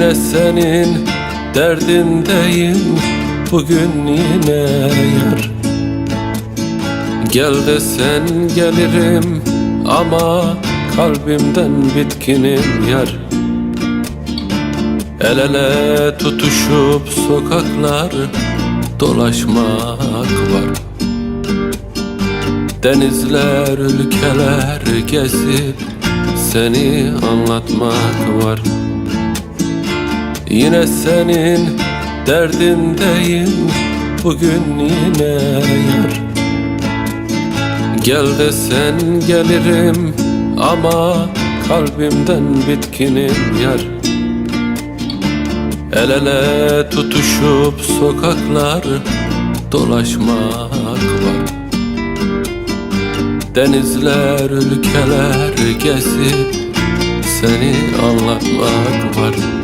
Yine senin derdindeyim. Bugün yine yar. Gel desen gelirim ama kalbimden bitkinim yar. El ele tutuşup sokaklar dolaşmak var. Denizler, ülkeler gezip seni anlatmak var Yine senin derdindeyim bugün yine yar. Gel desen gelirim ama kalbimden bitkinim yar. El ele tutuşup sokaklar dolaşmak var. Denizler, ülkeler gezip seni anlatmak var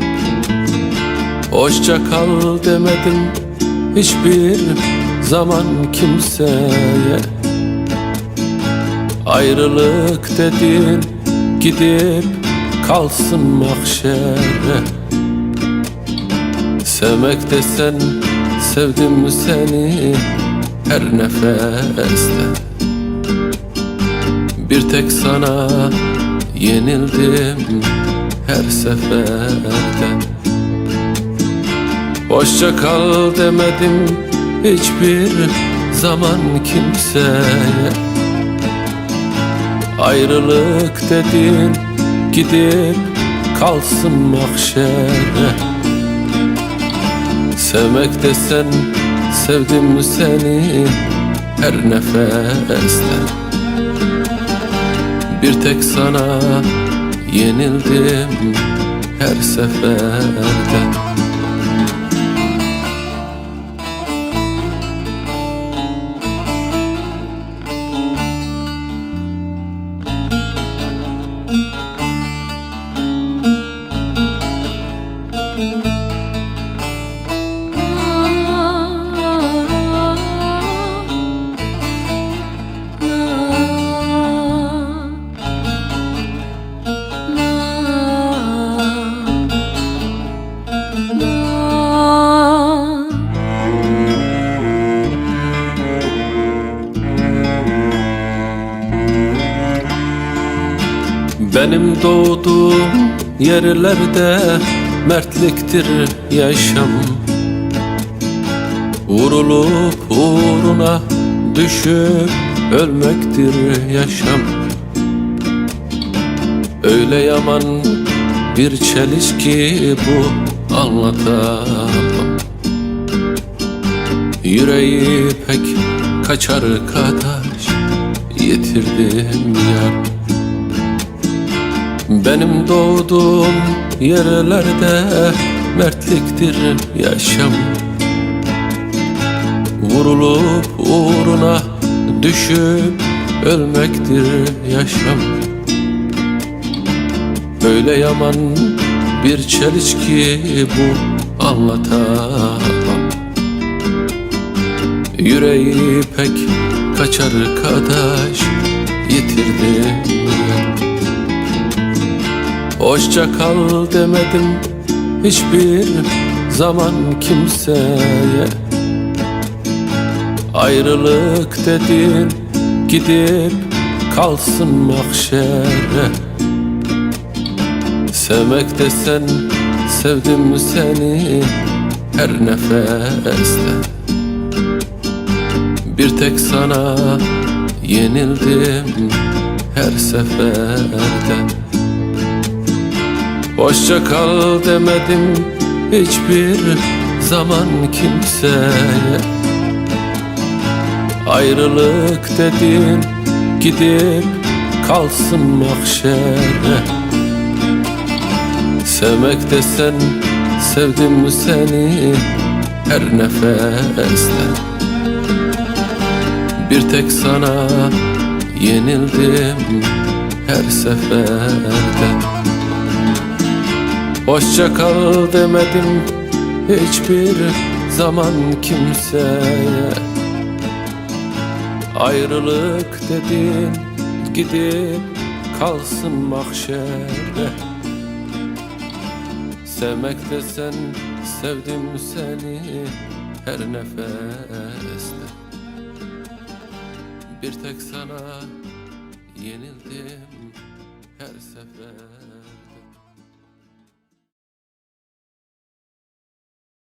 Hoşça kal demedim hiçbir zaman kimseye. Ayrılık dedin gidip kalsın mahşere. Sevmek desen sevdim seni her nefeste. Bir tek sana yenildim her seferde Hoşça kal demedim hiçbir zaman kimseye. Ayrılık dedin gidip kalsın mahşere. Sevmek desen sevdim seni her nefeste. Bir tek sana yenildim her seferde Benim doğduğum yerlerde mertliktir yaşam. Vurulup uğruna düşüp ölmektir yaşam. Öyle yaman bir çelişki bu anlatamam. Yüreği pek kaçar kadar yitirdim yar benim doğduğum yerlerde mertliktir yaşam. Vurulup uğruna düşüp ölmektir yaşam. Öyle yaman bir çelişki bu anlatamam. Yüreği pek kaçar kadar yitirdim Hoşça kal demedim hiçbir zaman kimseye. Ayrılık dedin gidip kalsın mahşere. Sevmek desen sevdim seni her nefeste? Bir tek sana yenildim her seferde Hoşça kal demedim hiçbir zaman kimseye Ayrılık dedin gidip kalsın mahşere. Sevmek desen sevdim seni her nefeste. Bir tek sana yenildim her seferde Hoşça kal demedim hiçbir zaman kimseye. Ayrılık dedin gidip kalsın mahşere Sevmek desen sevdim seni her nefeste. Bir tek sana yenildim her sefer